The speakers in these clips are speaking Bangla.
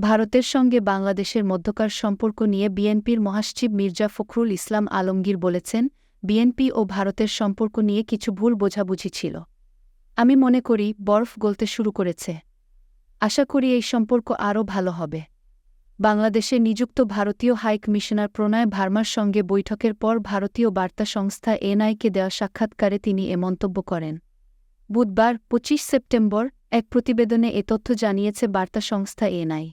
ভারতের সঙ্গে বাংলাদেশের মধ্যকার সম্পর্ক নিয়ে বিএনপির মহাসচিব মির্জা ফখরুল ইসলাম আলমগীর বলেছেন, বিএনপি ও ভারতের সম্পর্ক নিয়ে কিছু ভুল বোঝাবুঝি ছিল। আমি মনে করি, বরফ গলতে শুরু করেছে। আশা করি এই সম্পর্ক আরও ভালো হবে। বাংলাদেশে নিযুক্ত ভারতীয় হাই কমিশনার প্রণয় ভার্মার সঙ্গে বৈঠকের পর ভারতীয় বার্তা সংস্থা এনআইকে দেওয়া সাক্ষাৎকারে তিনি এ মন্তব্য করেন। বুধবার ২৫ সেপ্টেম্বর, এক প্রতিবেদনে এ তথ্য জানিয়েছে বার্তা সংস্থা এনআই।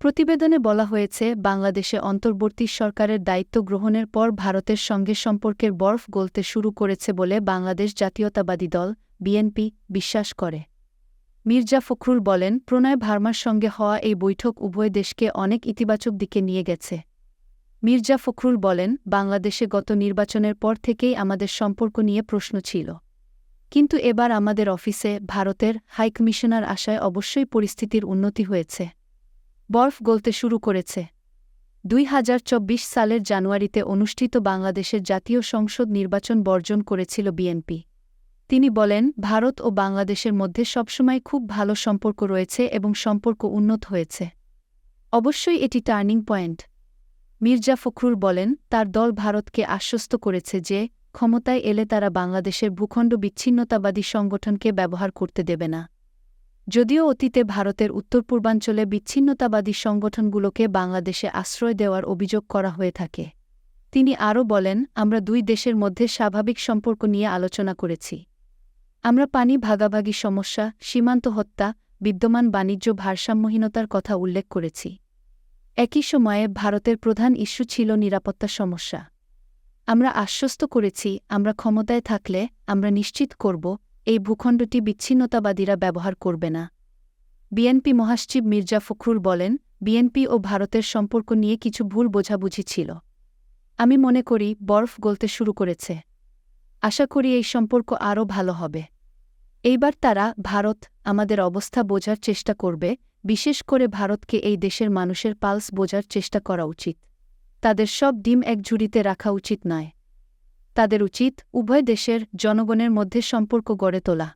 প্রতিবেদনে বলা হয়েছে, বাংলাদেশে অন্তর্বর্তী সরকারের দায়িত্ব গ্রহণের পর ভারতের সঙ্গে সম্পর্কের বরফ গলতে শুরু করেছে বলে বাংলাদেশ জাতীয়তাবাদী দল, বিএনপি, বিশ্বাস করে। মির্জা ফখরুল বলেন, প্রণয় ভার্মার সঙ্গে হওয়া এই বৈঠক উভয় দেশকে অনেক ইতিবাচক দিকে নিয়ে গেছে। মির্জা ফখরুল বলেন, বাংলাদেশে গত নির্বাচনের পর থেকেই আমাদের সম্পর্ক নিয়ে প্রশ্ন ছিল। কিন্তু এবার আমাদের অফিসে, ভারতের হাইকমিশনার আশায় অবশ্যই পরিস্থিতির উন্নতি হয়েছে। বরফ গলতে শুরু করেছে। দুই হাজার চব্বিশ সালের জানুয়ারিতে অনুষ্ঠিত বাংলাদেশের জাতীয় সংসদ নির্বাচন বর্জন করেছিল বিএনপি। তিনি বলেন, ভারত ও বাংলাদেশের মধ্যে সবসময় খুব ভালো সম্পর্ক রয়েছে এবং সম্পর্ক উন্নত হয়েছে। অবশ্যই এটি টার্নিং পয়েন্ট। মির্জা ফখরুল বলেন, তার দল ভারতকে আশ্বস্ত করেছে যে, ক্ষমতায় এলে তারা বাংলাদেশের ভূখণ্ড বিচ্ছিন্নতাবাদী সংগঠনকে ব্যবহার করতে দেবে না। যদিও অতীতে ভারতের উত্তর পূর্বাঞ্চলে বিচ্ছিন্নতাবাদী সংগঠনগুলোকে বাংলাদেশে আশ্রয় দেওয়ার অভিযোগ করা হয়ে থাকে। তিনি আরও বলেন, আমরা দুই দেশের মধ্যে স্বাভাবিক সম্পর্ক নিয়ে আলোচনা করেছি। আমরা পানি ভাগাভাগি সমস্যা, সীমান্ত হত্যা, বিদ্যমান বাণিজ্য ভারসাম্যহীনতার কথা উল্লেখ করেছি। একই সময়ে ভারতের প্রধান ইস্যু ছিল নিরাপত্তা সমস্যা। আমরা আশ্বস্ত করেছি, আমরা ক্ষমতায় থাকলে আমরা নিশ্চিত করব এই ভূখণ্ডটি বিচ্ছিন্নতাবাদীরা ব্যবহার করবে না। বিএনপি মহাসচিব মির্জা ফখরুল বলেন, বিএনপি ও ভারতের সম্পর্ক নিয়ে কিছু ভুল বোঝাবুঝি ছিল। আমি মনে করি, বরফ গলতে শুরু করেছে। আশা করি এই সম্পর্ক আরও ভালো হবে। এইবার তারা ভারত, আমাদের অবস্থা বোঝার চেষ্টা করবে, বিশেষ করে ভারতকে এই দেশের মানুষের পালস বোঝার চেষ্টা করা উচিত। তাদের সব ডিম এক ঝুড়িতে রাখা উচিত নয়। তাদের উচিত উভয় দেশের জনগণের মধ্যে সম্পর্ক গড়ে তোলা।